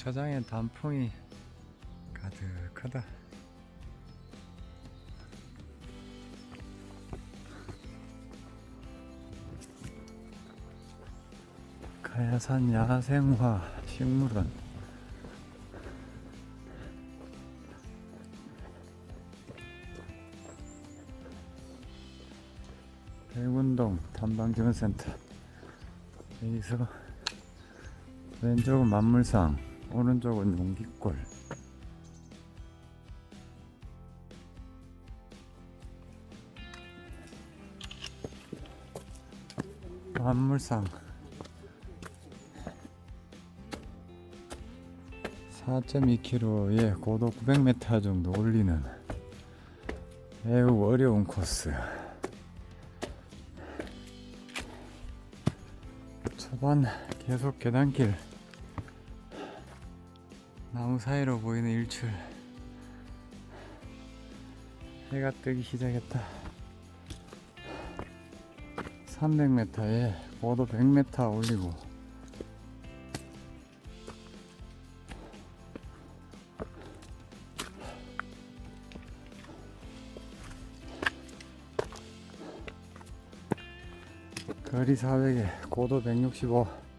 주차장엔 단풍이 가득하다. 가야산 야생화 식물원. 백운동 탐방지원센터. 여기서 왼쪽은 만물상 오른쪽은 용기골. 만물상. 4.2km에 고도 900m 정도 올리는 매우 어려운 코스. 초반 계속 계단길 나무 사이로 보이는 일출. 해가 뜨기 시작했다. 300m에 고도 100m 올리고. 거리 400에 고도 165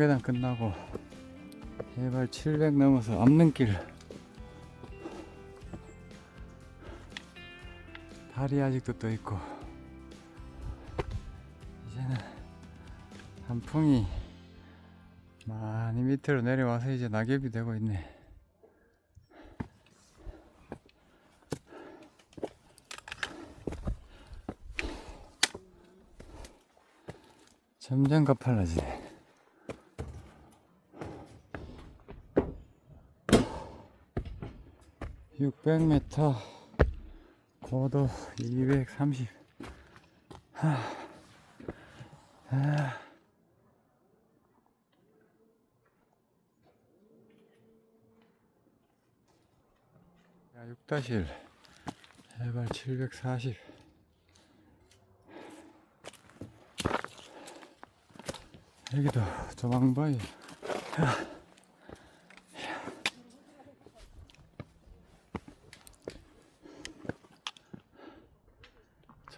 돌계단 끝나고 해발 700 넘어서 앞는길 달이 아직도 떠 있고 이제는 단풍이 많이 밑으로 내려와서 이제 낙엽이 되고 있네. 점점 가팔라지네. (600m) 고도 (230) 하. 아. 야, 6-1 해발 740 여기도 조망바위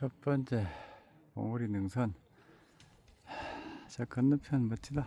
첫 번째 몽우리 능선. 저 건너편 멋지다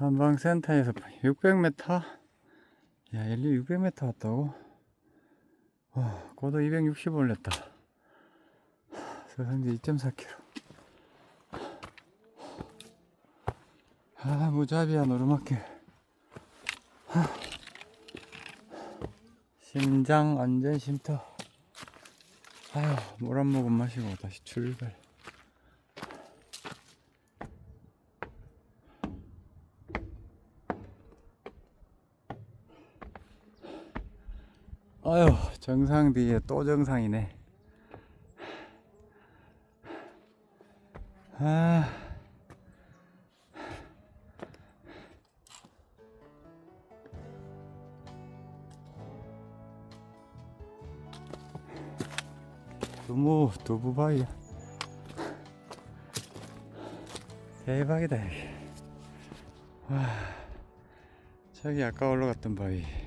한방센터에서 600m? 야, 엘리 600m 왔다고? 와, 고도 260 올렸다. 서성지 2.4km. 아, 무자비야, 노르막길. 하. 심장 안전 쉼터. 아휴, 물 한 모금 마시고 다시 출발. 아유 정상 뒤에 또 정상이네. 아. 두부 두부바위야 대박이다 여기. 와 저기 아까 올라갔던 바위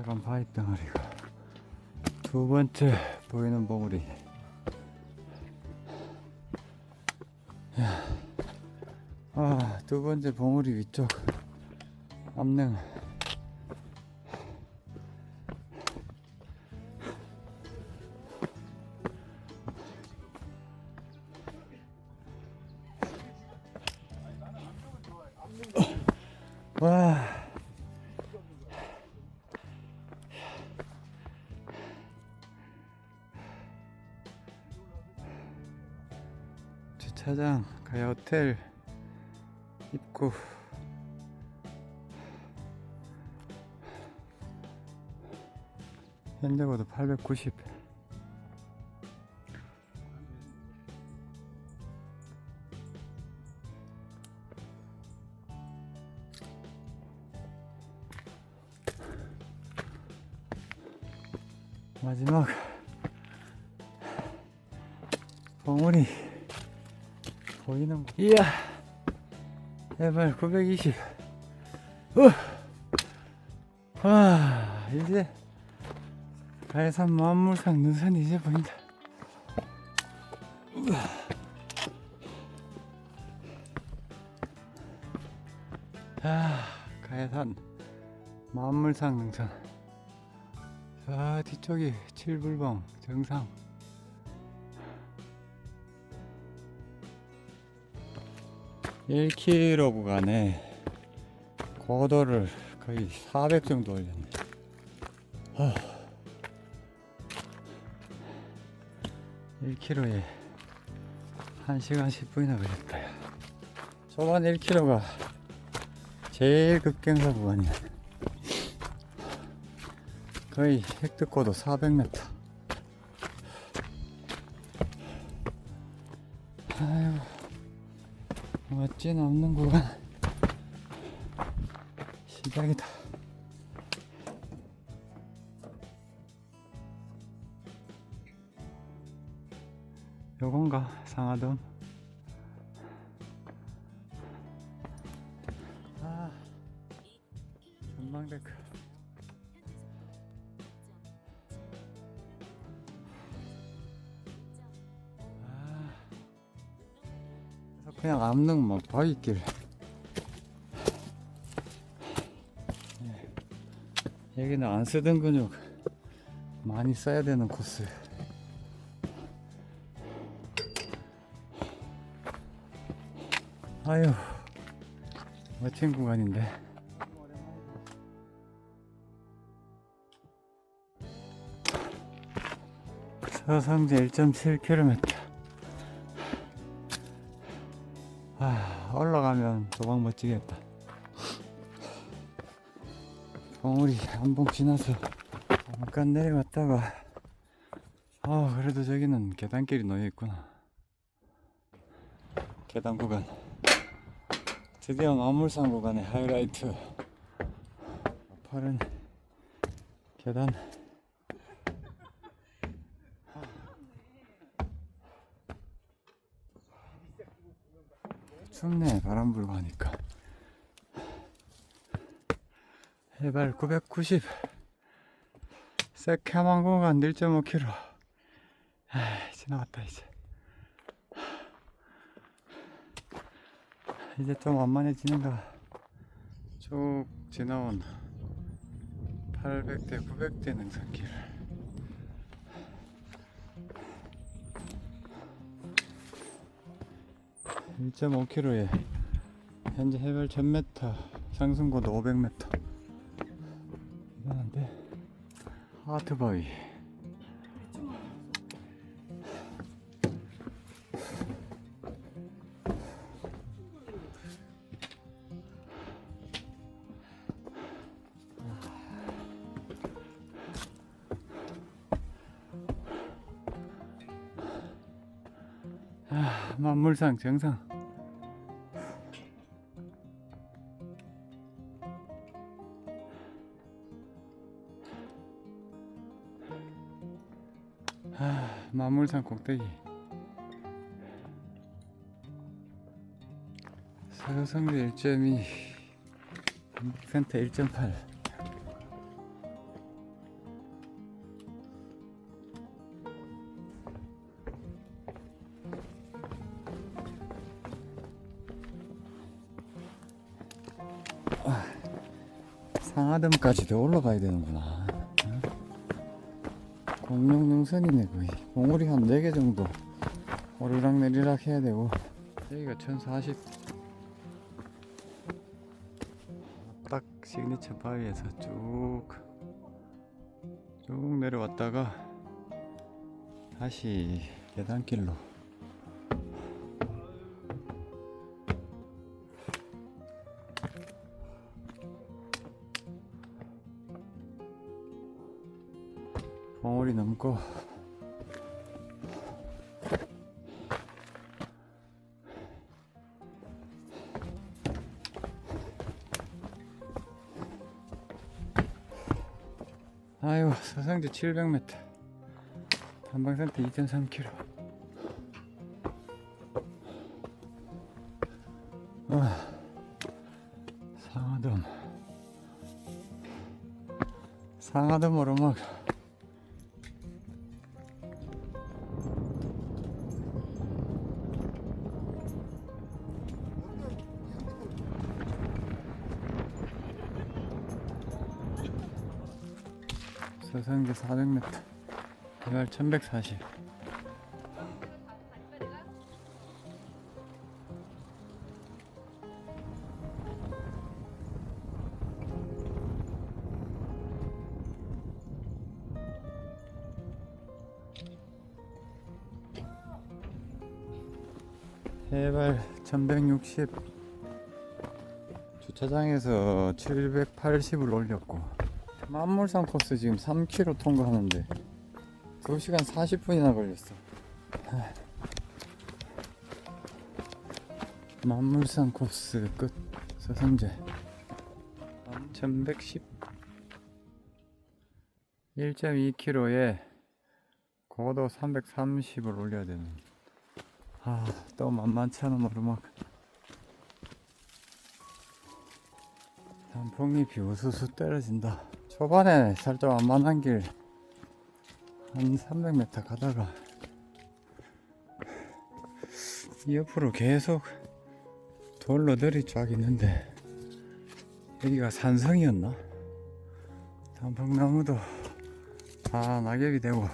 빨간 바위 덩어리가 두 번째 보이는 봉우리. 아, 두 번째 봉우리 위쪽 암릉 와. 주차장 가야 호텔 입구. 현대고도 890 마지막 보이는 거 이야 해발 920 어. 와 이제 가해산 만물상 능선이 이제 보인다. 아 가해산 만물상 능선. 자 뒤쪽이 칠불봉 정상 1km 구간에 고도를 거의 400 정도 올렸네. 아. 1km에 1시간 10분이나 걸렸다. 야. 초반 1km가 제일 급경사 구간이야. 거의 획득고도 400m. 멋진 없는 구간. 시작이다. 요건가? 상하동 그냥 암릉 막 바위길. 예. 여기는 안 쓰던 근육 많이 써야 되는 코스. 아유 멋진 구간인데. 서성제 1.7km 도박 멋지겠다. 봉우리 한 봉 지나서 잠깐 내려갔다가 아 그래도 저기는 계단길이 놓여 있구나. 계단 구간. 드디어 마물산 구간의 하이라이트. 파른 계단. 춥네 바람 불고 하니까. 해발 990 새카만 공간 1.5km 아, 지나갔다 이제. 이제 좀 완만해지는가. 쭉 지나온 800대 900대 능선길 1.5km에 현재 해발 1000m 상승고도 500m 대단한데? 하트바위. 아, 만물상 정상 아, 만물산 꼭대기 서성대 1.2 센터 1.8 상하담까지도 올라가야 되는구나. 응? 공룡 능선이네 거의. 봉우리 한 4개 정도 오르락 내리락 해야 되고 여기가 1040. 딱 시그니처 바위에서 쭉쭉 내려왔다가 다시 계단길로 넘고. 아유 서성지 700m 단방산태 2.3km 아, 상하돔. 상하돔 오르막 서성지 400m 해발 1140 해발 1160 주차장에서 780을 올렸고 만물산 코스 지금 3km 통과하는데 2시간 40분이나 걸렸어 하. 만물산 코스 끝 서성제 1110 1.2km에 고도 330을 올려야 되는 아, 또 만만치 않은 오르막. 단풍잎이 우수수 떨어진다. 초반에 살짝 완만한 길, 한 300m 가다가, 이 옆으로 계속 돌로들이 쫙 있는데, 여기가 산성이었나? 단풍나무도 다 낙엽이 되고,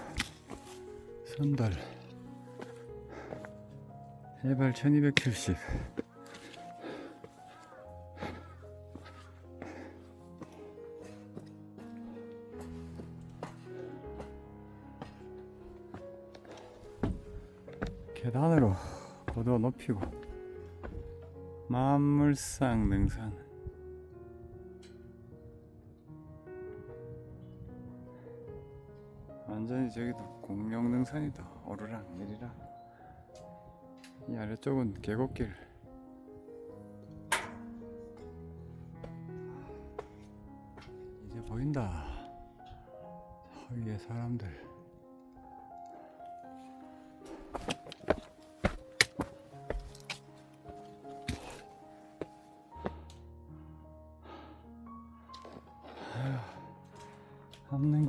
선들. 해발 1270 높이고 만물상 능선 완전히 저기도 공룡 능선이다. 오르락 내리락. 이 아래쪽은 계곡길. 이제 보인다. 저 위에 사람들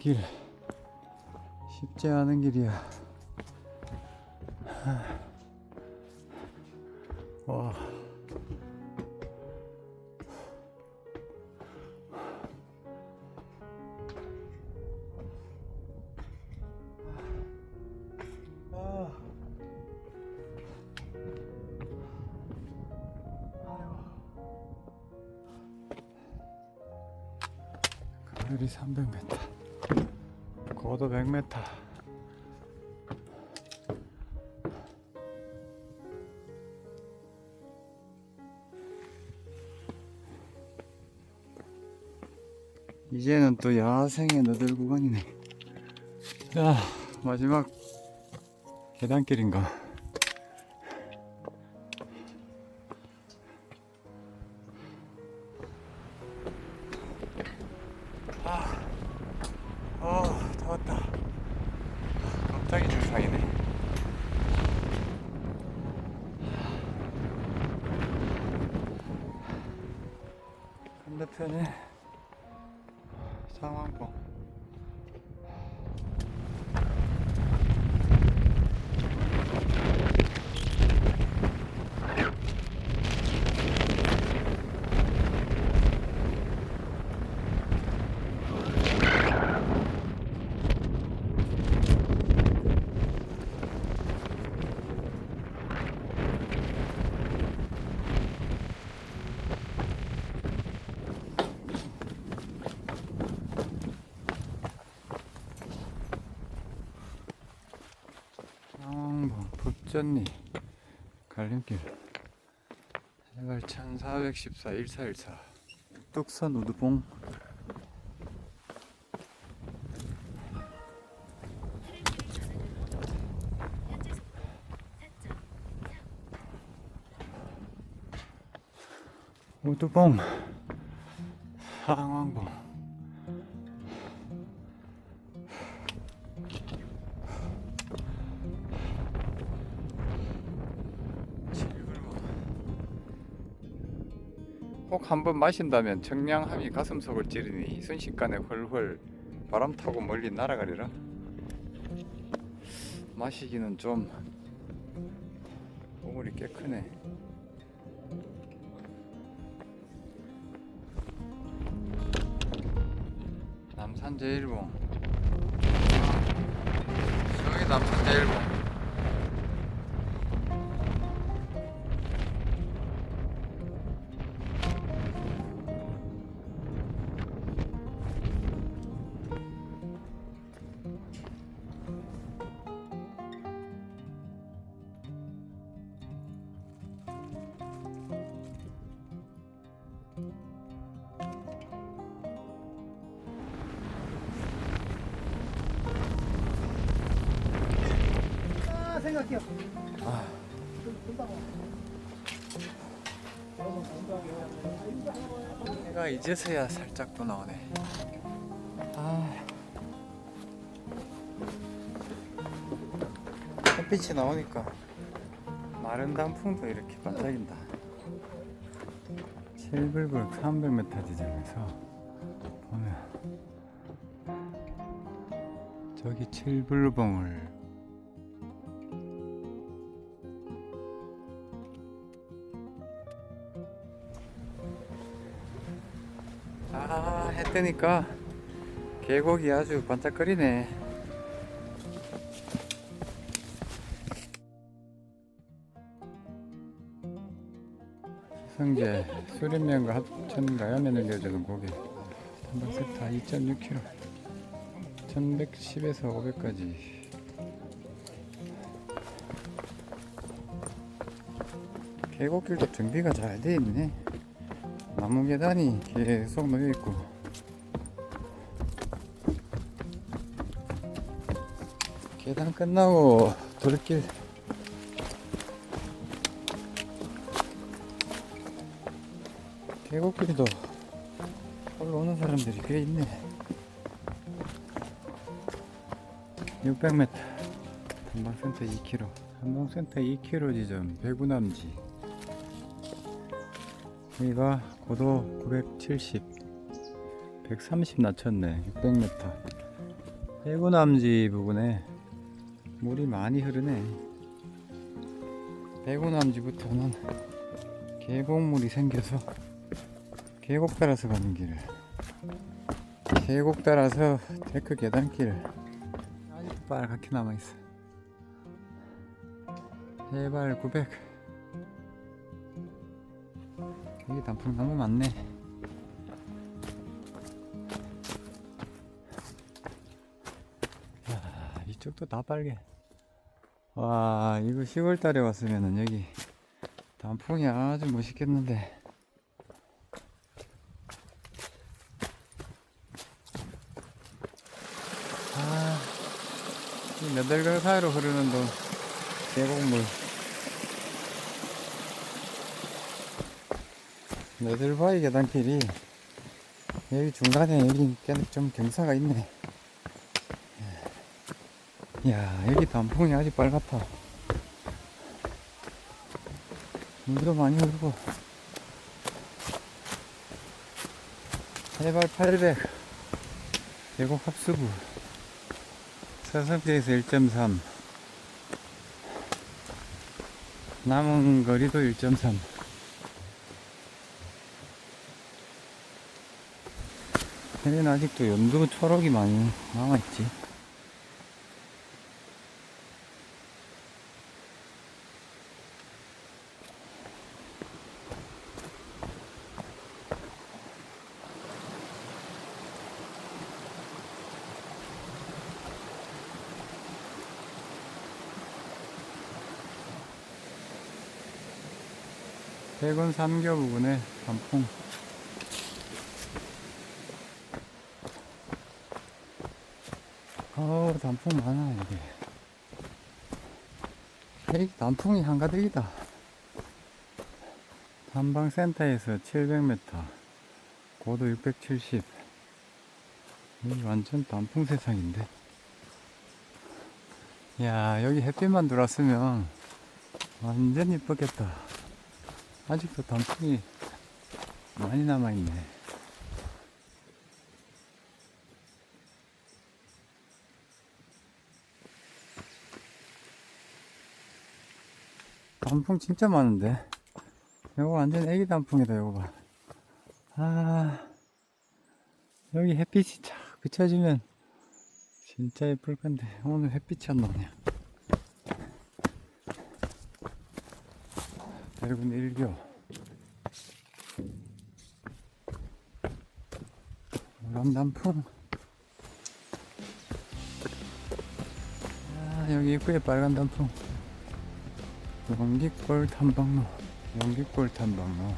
길. 쉽지 않은 길이야. 와. 아. 가늘이 300m, 고도 100m. 이제는 또 야생의 너들 구간이네. 자, 마지막 계단길인가. 쩐니? 갈림길. 해발 1414 1414 뚝산 우두봉 우두봉 꼭한번 마신다면 청량함이 가슴속을 찌르니 순식간에 훨훨 바람 타고 멀리 날아가리라. 마시기는 좀 보물이 꽤 크네. 남산제일봉. 저기 남산제일봉 생각해요. 해가 이제서야 살짝 또 나오네. 아. 햇빛이 나오니까 마른 단풍도 이렇게 반짝인다. 칠불불 300m 지점에서 보면 저기 칠불봉을 뜨니까 계곡이 아주 반짝거리네. 성제 수림면과 합천 가야면을 이어주는 고개 단박세타 2.6km 1110에서 500까지 계곡길도 정비가 잘 돼 있네. 나무 계단이 계속 놓여 있고 계단 끝나고 돌길 계곡길도 올라오는 사람들이 꽤 있네. 600m 한방센터 2km 한방센터 2km 지점 배구남지. 여기가 고도 970 130 낮췄네. 600m 대구남지 부근에 물이 많이 흐르네. 대구남지부터는 계곡물이 생겨서 계곡 따라서 가는 길 계곡 따라서 데크 계단길. 아직도 빨갛게 남아있어. 해발 900 여기 단풍 너무 많네. 이쪽도 다 빨개. 와, 이거 10월 달에 왔으면은 여기 단풍이 아주 멋있겠는데. 아, 이 너덜걸 사이로 흐르는 또 계곡물. 너들바위 계단길이 여기 중간에 여기 꽤좀 경사가 있네. 야 여기 단풍이 아주 빨갛다. 물도 많이 흐르고. 해발 800 계곡 합수부 서성지에서 1.3 남은 거리도 1.3 해는 아직도 연두 초록이 많이 남아있지. 백원 삼교 부근에 단풍 어 단풍 많아 이게 여기 단풍이 한가득이다 탐방센터에서 700m, 고도 670. 여기 완전 단풍 세상인데. 야, 여기 햇빛만 들어왔으면 완전 이쁘겠다. 아직도 단풍이 많이 남아있네. 단풍 진짜 많은데. 요거 완전 애기 단풍이다, 요거 봐. 아, 여기 햇빛이 착 비춰지면 진짜 예쁠 건데, 오늘 햇빛이 안 나냐. 대군 일교. 단풍. 아, 여기 입구에 빨간 단풍. 연기골 탐방로. 연기골 탐방로.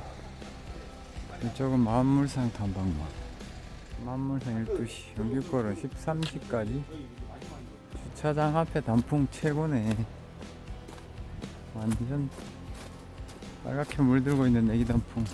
이쪽은 만물상 탐방로. 만물상 12시. 연기골은 13시까지. 주차장 앞에 단풍 최고네. 완전 빨갛게 물들고 있는 애기 단풍.